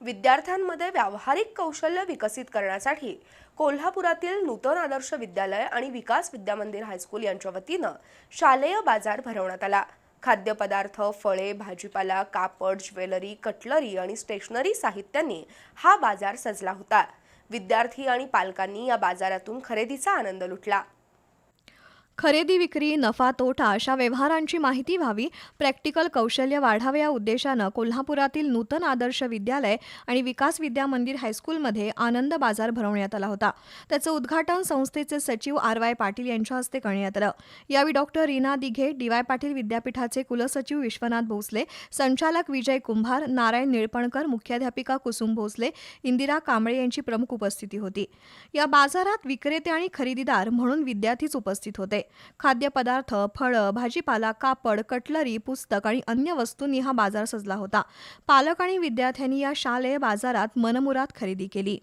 विद्यार्थ्यांमध्ये व्यावहारिक कौशल्य विकसित करण्यासाठी कोल्हापुरातील नूतन आदर्श विद्यालय आणि विकास विद्यामंदिर हायस्कूल यांच्या वतीनं शालेय बाजार भरवण्यात आला. खाद्यपदार्थ फळे भाजीपाला कापड ज्वेलरी कटलरी आणि स्टेशनरी साहित्यांनी हा बाजार सजला होता. विद्यार्थी आणि पालकांनी या बाजारातून खरेदीचा आनंद लुटला. खरेदी विक्री नफा तोटा अशा व्यवहारांची माहिती व्हावी. प्रॅक्टिकल कौशल्य वाढावे या उद्देशानं कोल्हापुरातील नूतन आदर्श विद्यालय आणि विकास विद्या मंदिर हायस्कूलमध्ये आनंद बाजार भरवण्यात आला होता. त्याचं उद्घाटन संस्थेचे सचिव आर वाय पाटील यांच्या हस्ते करण्यात आलं. यावेळी doctor Reena Dighe D Y Patil विद्यापीठाचे कुलसचिव विश्वनाथ भोसले संचालक विजय कुंभार नारायण निळपणकर मुख्याध्यापिका कुसुम भोसले इंदिरा कांबळे यांची प्रमुख उपस्थिती होती. या बाजारात विक्रेते आणि खरेदीदार म्हणून विद्यार्थीच उपस्थित होते. खाद्यपदार्थ फळं भाजीपाला कापड कटलरी पुस्तक आणि अन्य वस्तूंनी हा बाजार सजला होता. पालक आणि विद्यार्थ्यांनी या शालेय बाजारात मनमुरात खरेदी केली.